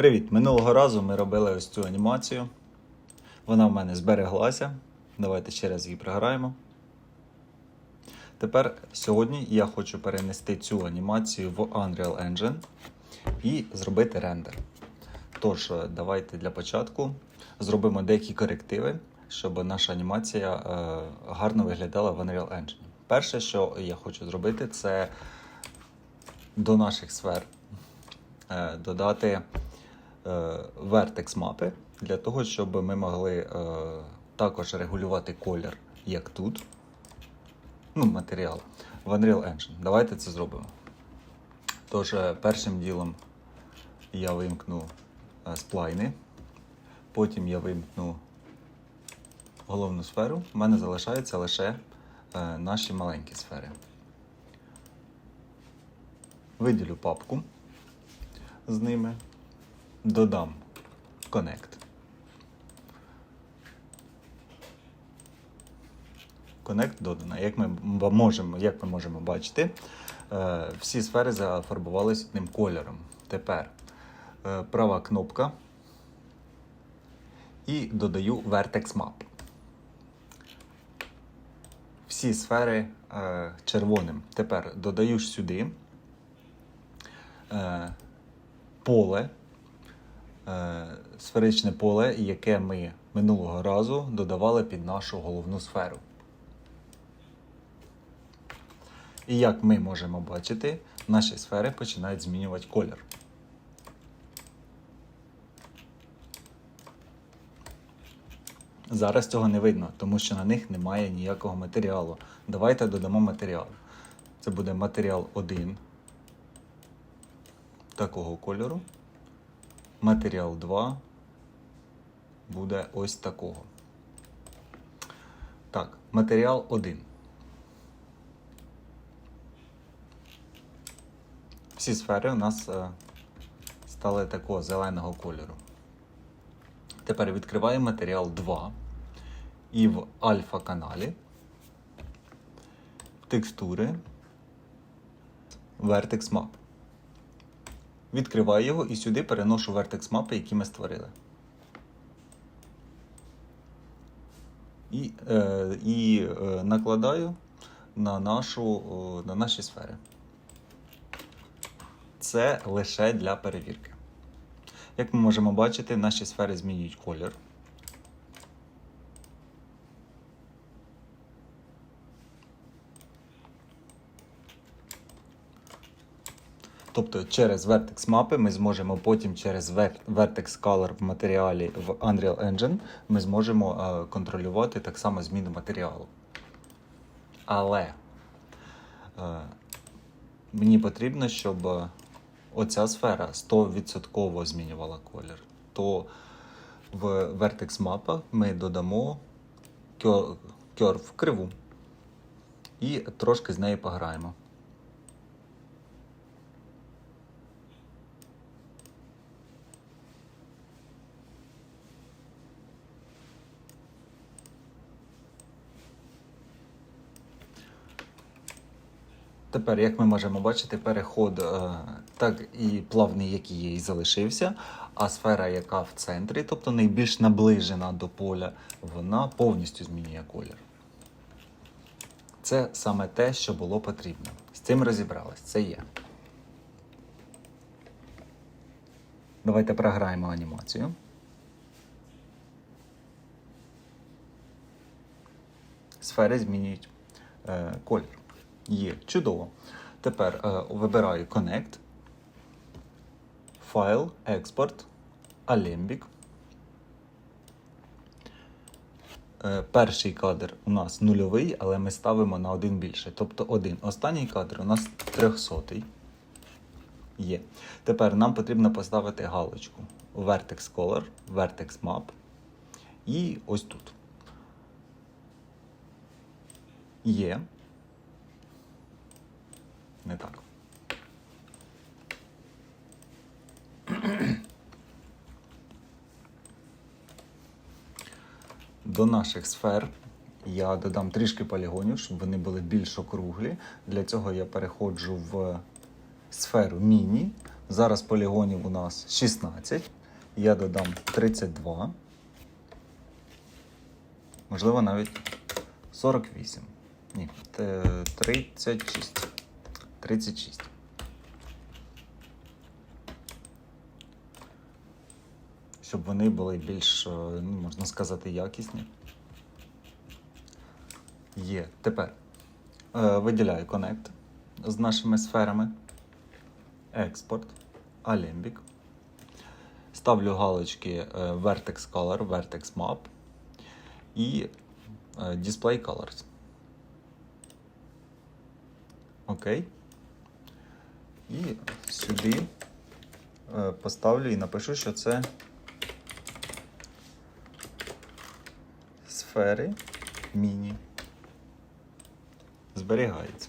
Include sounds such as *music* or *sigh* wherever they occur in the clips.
Привіт! Минулого разу ми робили ось цю анімацію. Вона в мене збереглася. Давайте ще раз її програємо. Тепер сьогодні я хочу перенести цю анімацію в Unreal Engine і зробити рендер. Тож, е, давайте для початку зробимо деякі корективи, щоб наша анімація е, гарно виглядала в Unreal Engine. Перше, що я хочу зробити, це до наших сфер е, додати е, vertex мапи для того, щоб ми могли е, також регулювати колір, як тут. Ну, матеріал в Unreal Engine. Давайте це зробимо. Тож, е, першим ділом я вимкну сплайни, потім я вимкну головну сферу. У мене залишаються лише наші маленькі сфери. Виділю папку з ними, додам Connect. Connect додано. Як ми можемо, як ми можемо бачити, е, всі сфери зафарбувалися одним кольором. Тепер е, права кнопка і додаю Vertex Map. Всі сфери е, червоним. Тепер додаю сюди поле, сферичне поле, яке ми минулого разу додавали під нашу головну сферу. І як ми можемо бачити, наші сфери починають змінювати колір. Зараз цього не видно, тому що на них немає ніякого матеріалу. Давайте додамо матеріал. Це буде матеріал 1 такого кольору. Матеріал 2 буде ось такого. Так, матеріал 1. Всі сфери у нас е, стали такого зеленого кольору. Тепер відкриваємо матеріал 2 і в альфа-каналі текстури Vertex Map. Відкриваю його і сюди переношу вертекс мапи, які ми створили. І, е, і е, накладаю на, нашу, на наші сфери. Це лише для перевірки. Як ми можемо бачити, наші сфери змінюють колір. Тобто через Vertex мапи ми зможемо потім через Ver- Vertex Color в матеріалі в Unreal Engine ми зможемо е, контролювати так само зміну матеріалу. Але е, мені потрібно, щоб е, оця сфера 100% змінювала колір. То в Vertex мапах ми додамо curve криву і трошки з нею пограємо. Тепер, як ми можемо бачити, переход е, так і плавний, який є, і залишився, а сфера, яка в центрі, тобто найбільш наближена до поля, вона повністю змінює колір. Це саме те, що було потрібно. З цим розібрались, це є. Давайте програємо анімацію. Сфери змінюють е, колір. Є. Чудово. Тепер е, вибираю Connect, Файл, Експорт, Alembic. Е, перший кадр у нас нульовий, але ми ставимо на один більше. Тобто один. Останній кадр у нас 300. Є. Тепер нам потрібно поставити галочку Vertex Color, Vertex Map. І ось тут. Є. Не так. До наших сфер я додам трішки полігонів, щоб вони були більш округлі. Для цього я переходжу в сферу міні, Зараз полігонів у нас 16. Я додам 32. Можливо, навіть 48. Ні, 36. 36. Щоб вони були більш, е, ну, можна сказати, якісні. Є. Тепер е, виділяю Connect з нашими сферами. Експорт, Alembic. Ставлю галочки е, Vertex Color, Vertex Map і е, Display Colors. Окей. І сюди е, поставлю і напишу, що це сфери міні. Зберігається.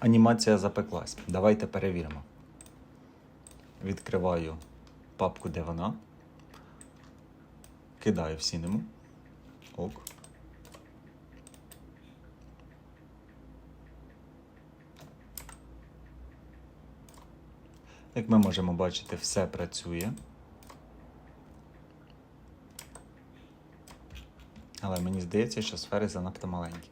Анімація запеклась. Давайте перевіримо. Відкриваю папку, де вона. Кидаю в сінему. Ок. Як ми можемо бачити, все працює. Але мені здається, що сфери занадто маленькі.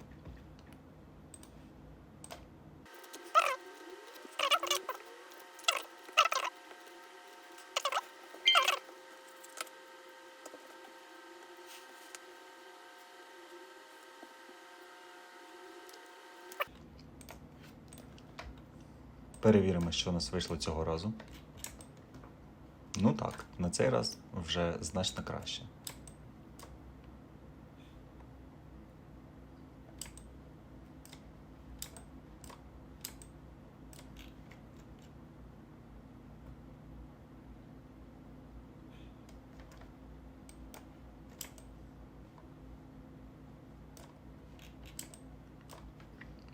Перевіримо, що у нас вийшло цього разу. Ну так, на цей раз вже значно краще.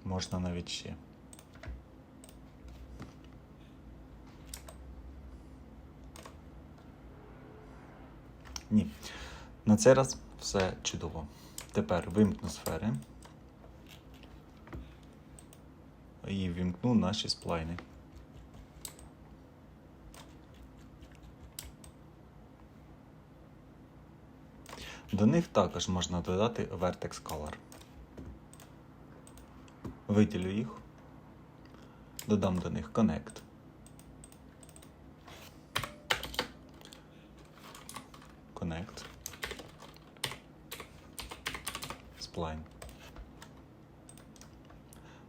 Можна навіть ще. Ні. На цей раз все чудово. Тепер вимкну сфери. І вимкну наші сплайни. До них також можна додати Vertex Color. Виділю їх. Додам до них Connect. Connect. Spline.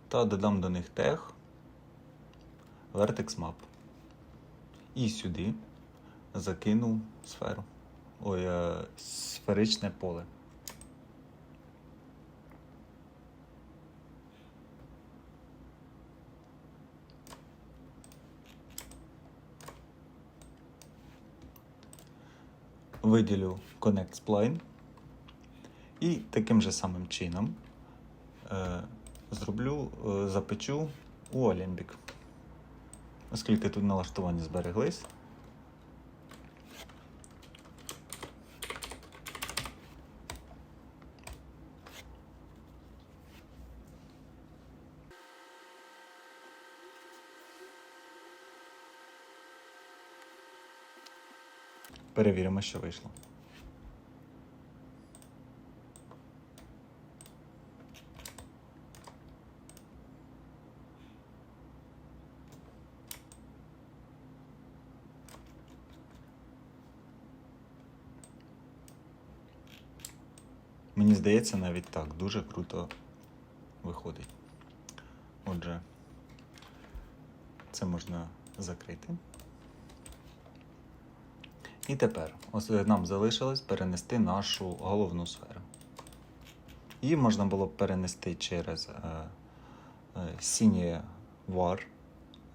Та додам до них тег Vertex Map. І сюди закину сферу. Ой, е, сферичне поле. виділю Connect Spline і таким же самим чином е, зроблю, е, запечу у Alembic. Оскільки тут налаштування збереглись. Перевіримо, що вийшло. Мені здається, навіть так дуже круто виходить. Отже, це можна закрити. І тепер ось нам залишилось перенести нашу головну сферу. Її можна було б перенести через е, е, Cine War,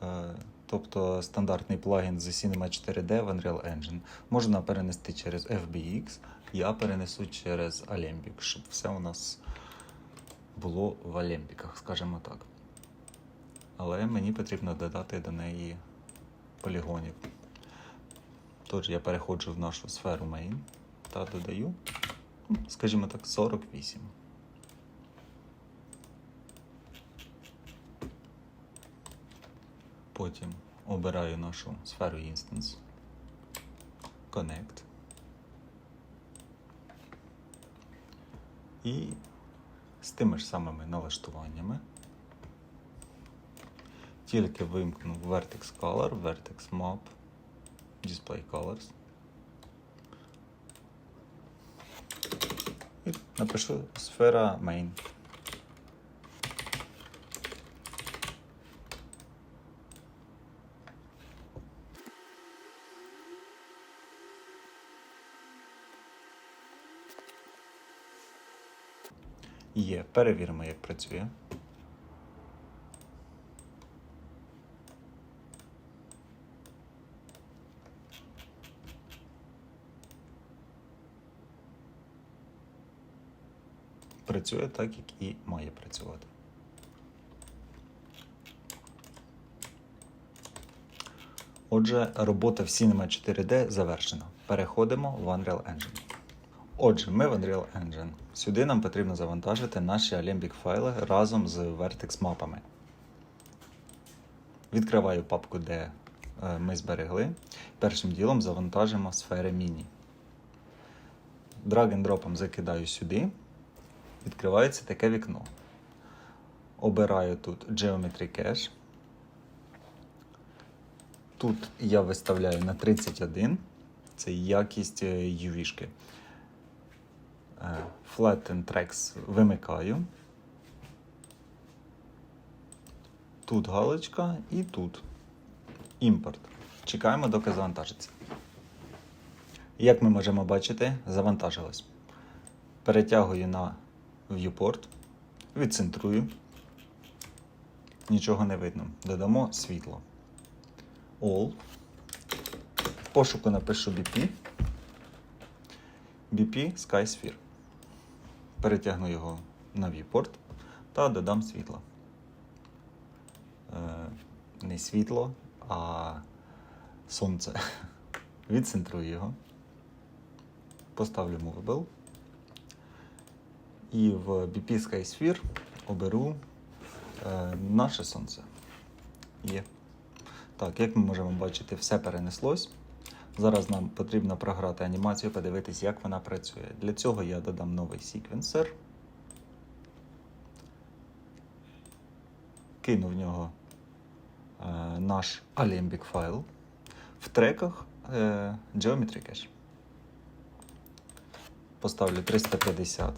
е, тобто стандартний плагін з Cinema 4D в Unreal Engine. Можна перенести через FBX, я перенесу через Alembic, щоб все у нас було в Алембіках, скажімо так. Але мені потрібно додати до неї полігонів. Тож я переходжу в нашу сферу main, та додаю, скажімо так, 48. Потім обираю нашу сферу Instance. Connect. І з тими ж самими налаштуваннями. Тільки вимкну Vertex Color, Vertex Map, Display Colors. І напишу сфера Main. Є, перевіримо, як працює. Працює так, як і має працювати. Отже, робота в Cinema 4D завершена. Переходимо в Unreal Engine. Отже, ми в Unreal Engine. Сюди нам потрібно завантажити наші Alembic файли разом з Vertex мапами. Відкриваю папку, де е, ми зберегли. Першим ділом завантажимо сфери міні. Драг-н-дропом закидаю сюди. Відкривається таке вікно. Обираю тут Geometry Cache. Тут я виставляю на 31. Це якість е, UV-шки. Е, Flatten Tracks вимикаю. Тут галочка і тут імпорт. Чекаємо, доки завантажиться. Як ми можемо бачити, завантажилось. Перетягую на viewport, відцентрую. Нічого не видно. Додамо світло. All. В пошуку напишу BP. BP SkySphere. Перетягну його на viewport та додам світло. Е, не світло, а сонце. *laughs* Відцентрую його. Поставлю Movable. І в BP SkySphere оберу е, наше сонце. Є. Так, як ми можемо бачити, все перенеслось. Зараз нам потрібно програти анімацію, подивитись, як вона працює. Для цього я додам новий секвенсер. Кину в нього е, наш Alembic файл. В треках е, Geometry Cache. Поставлю 350.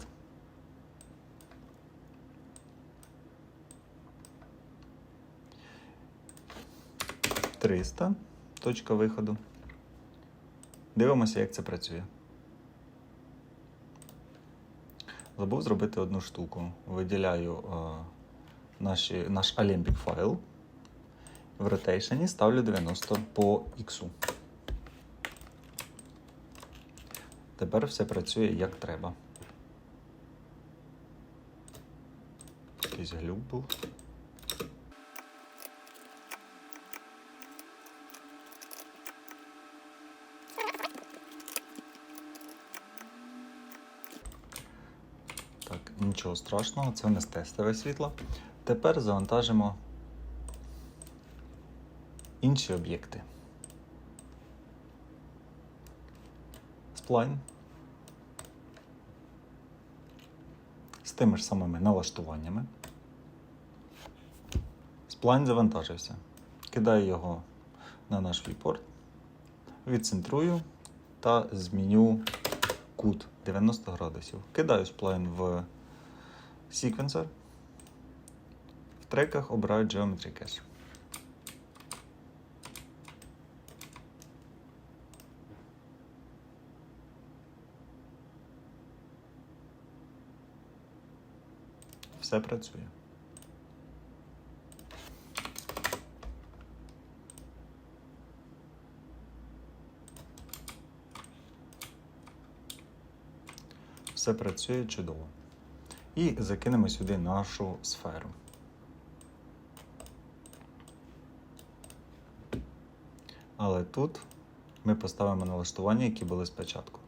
Триста. Точка виходу. Дивимося, як це працює. Забув зробити одну штуку. Виділяю е, наші, наш Alembic файл. В ротейшені ставлю 90 по X. Тепер все працює як треба. Якийсь глюк був. Так, нічого страшного, це у нас тестове світло. Тепер завантажимо інші об'єкти. Сплайн. З тими ж самими налаштуваннями. Сплайн завантажився. Кидаю його на наш віпорт, відцентрую та зміню кут 90 градусів. Кидаю сплайн в секвенсор. В треках обираю Geometry Cache. Все працює. Все працює чудово. І закинемо сюди нашу сферу. Але тут ми поставимо налаштування, які були спочатку.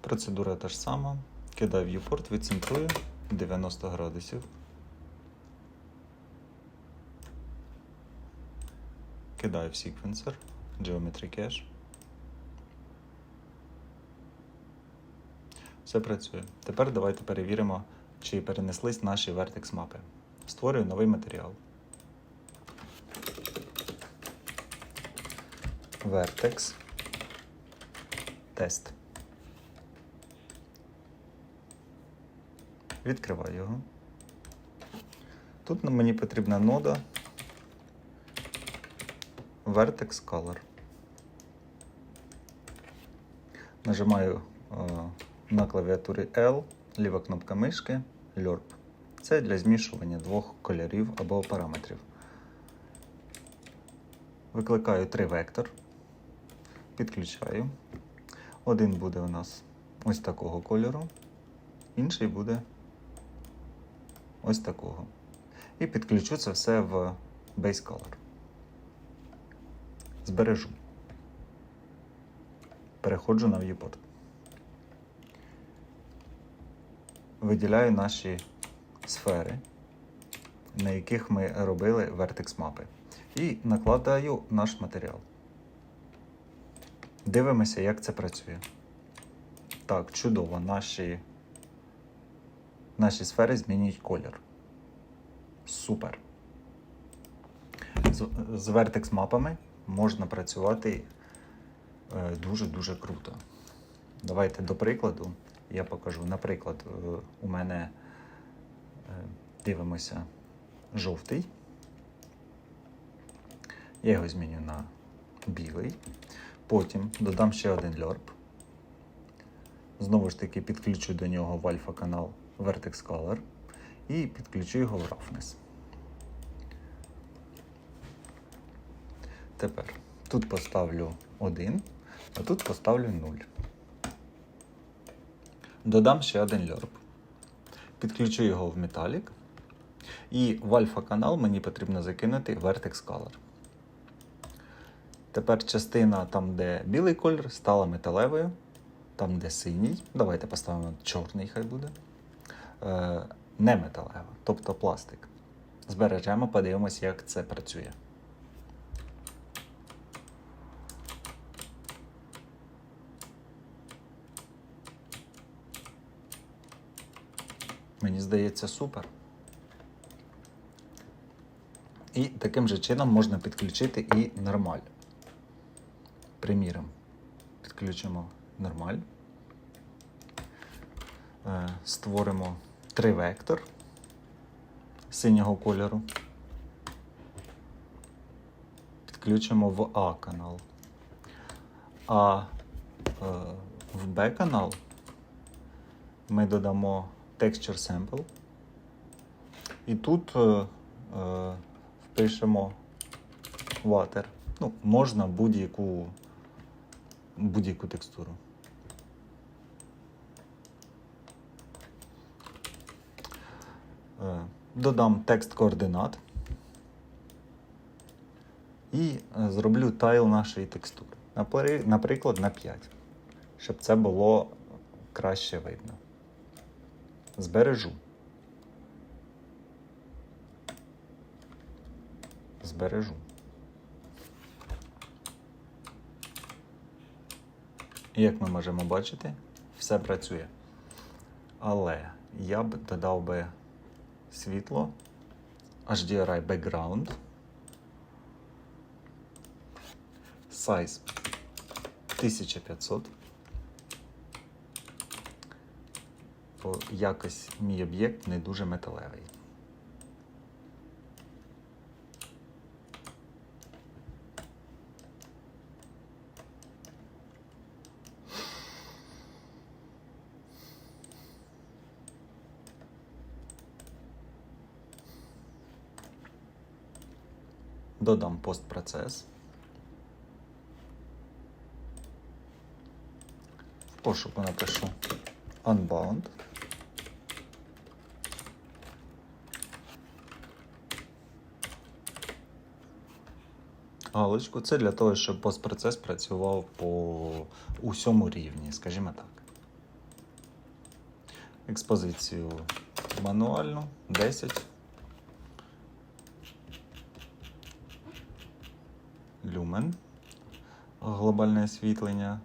Процедура та ж сама. Кидаю viewport, відцентрую 90 градусів. Кидаю в секвенсор, Geometry Cache. Все працює. Тепер давайте перевіримо, чи перенеслись наші vertex мапи. Створюю новий матеріал. Vertex. Тест. Відкриваю його. Тут мені потрібна нода Vertex Color. Нажимаю е, на клавіатурі L, ліва кнопка мишки, LERP. Це для змішування двох кольорів або параметрів. Викликаю 3 вектор, підключаю. Один буде у нас ось такого кольору, інший буде ось такого. І підключу це все в Base Color. Збережу. Переходжу на viewport. Виділяю наші сфери, на яких ми робили vertex мапи. І накладаю наш матеріал. Дивимося, як це працює. Так, чудово, наші, наші сфери змінюють колір. Супер. З, з vertex мапами можна працювати е, дуже-дуже круто. Давайте до прикладу я покажу. Наприклад, е, у мене е, дивимося жовтий. Я його зміню на білий. Потім додам ще один льорб. Знову ж таки, підключу до нього в альфа канал Vertex Color і підключу його в Roughness. Тепер тут поставлю 1, а тут поставлю 0. Додам ще один льорб. Підключу його в Metallic. І в альфа канал мені потрібно закинути Vertex Color. Тепер частина там, де білий колір, стала металевою. Там, де синій, давайте поставимо чорний, хай буде. Е, не металева, тобто пластик. Збережемо, подивимось, як це працює. Мені здається, супер. І таким же чином можна підключити і нормаль. Приміром, підключимо нормаль. Е, Створимо три вектор синього кольору. Підключимо в А канал. А е, в Б канал ми додамо Texture Sample. І тут е, е, впишемо water. Ну, можна будь-яку будь-яку текстуру. Е, Додам текст координат і е, зроблю тайл нашої текстури. Наприклад, на 5, щоб це було краще видно. Збережу. Збережу. І Як ми можемо бачити, все працює. Але я б додав би світло, HDRI background, size 1500. Бо якось мій об'єкт не дуже металевий. Додам постпроцес. В пошуку напишу Unbound. Галочку. Це для того, щоб постпроцес працював по усьому рівні, скажімо так. експозицію мануальну 10. Люмен. Глобальне освітлення.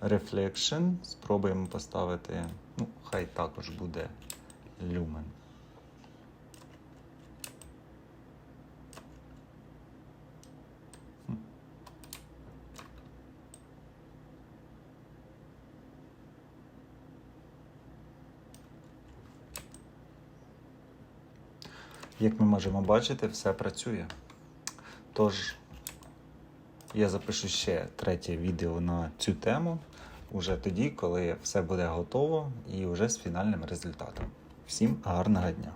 Reflection. Спробуємо поставити. Ну, хай також буде люмен. Як ми можемо бачити, все працює. Тож, я запишу ще третє відео на цю тему уже тоді, коли все буде готово і вже з фінальним результатом. Всім гарного дня!